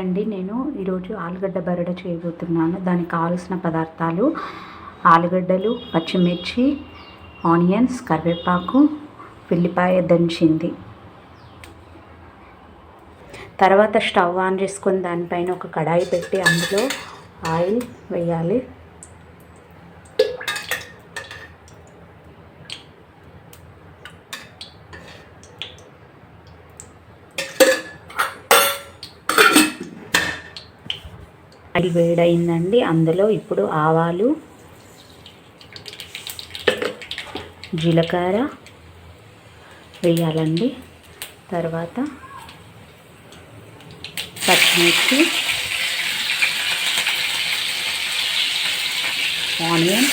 అండి నేను ఈరోజు ఆలుగడ్డ బరడ చేయబోతున్నాను. దానికి కావాల్సిన పదార్థాలు ఆలుగడ్డలు పచ్చిమిర్చి ఆనియన్స్ కరివేపాకు వెల్లిపాయ దంచింది. తర్వాత స్టవ్ ఆన్ చేసుకొని దానిపైన ఒక కడాయి పెట్టి అందులో ఆయిల్ వేయాలి. ఆయిల్ వేడైందండి. అందులో ఇప్పుడు ఆవాలు జీలకర్ర వేయాలండి. తర్వాత పచ్చిమిర్చి ఆనియన్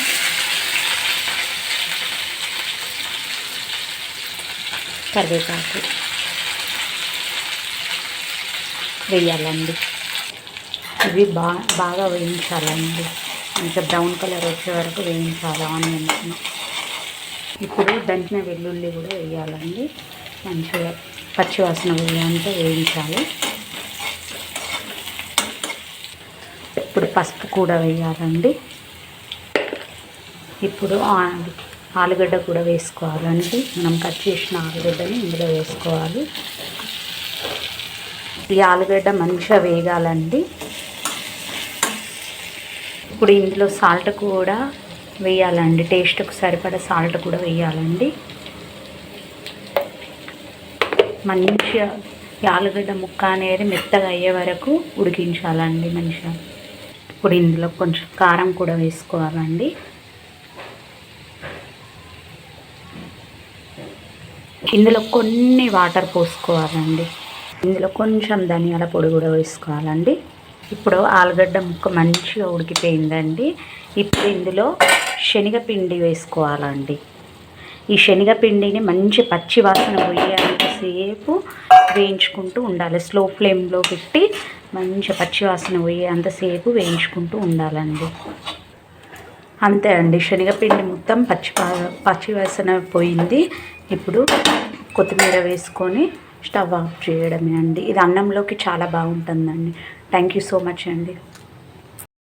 కరివేపాకు వేయాలండి. ఇవి బా బాగా వేయించాలండి. ఇంకా బ్రౌన్ కలర్ వచ్చే వరకు వేయించాలి ఆనియన్స్ని ఇప్పుడు దంచిన వెల్లుల్లి కూడా వేయాలండి. మంచిగా పచ్చివాసన వేయాలంటే వేయించాలి. ఇప్పుడు పసుపు కూడా వేయాలండి. ఇప్పుడు ఆలుగడ్డ కూడా వేసుకోవాలండి. మనం కట్ చేసిన ఆలుగడ్డని ఇందులో వేసుకోవాలి. ఈ ఆలుగడ్డ మంచిగా వేగాలండి. ఇప్పుడు ఇందులో సాల్ట్ కూడా వేయాలండి. టేస్ట్కి సరిపడా సాల్ట్ కూడా వేయాలండి. మంచిగా ఈ ఆలుగడ్డ ముక్క అనేది మెత్తగా అయ్యే వరకు ఉడికించాలండి మంచిగా. ఇప్పుడు ఇందులో కొంచెం కారం కూడా వేసుకోవాలండి. ఇందులో కొన్ని వాటర్ పోసుకోవాలండి. ఇందులో కొంచెం ధనియాల పొడి కూడా వేసుకోవాలండి. ఇప్పుడు ఆలుగడ్డ ముక్క మంచిగా ఉడికిపోయిందండి. ఇప్పుడు ఇందులో శనగపిండి వేసుకోవాలండి. ఈ శనగపిండిని మంచి పచ్చి వాసన పోయేంతసేపు వేయించుకుంటూ ఉండాలి. స్లో ఫ్లేమ్లో పెట్టి మంచి పచ్చి వాసన పోయేంతసేపు వేయించుకుంటూ ఉండాలండి. అంతే అండి. శనగపిండి మొత్తం పచ్చి పచ్చి వాసన పోయింది. ఇప్పుడు కొత్తిమీర వేసుకొని స్టవ్ ఆఫ్ చేయడమే అండి. ఇది అన్నంలోకి చాలా బాగుంటుందండి. థ్యాంక్ యూ సో మచ్ అండి.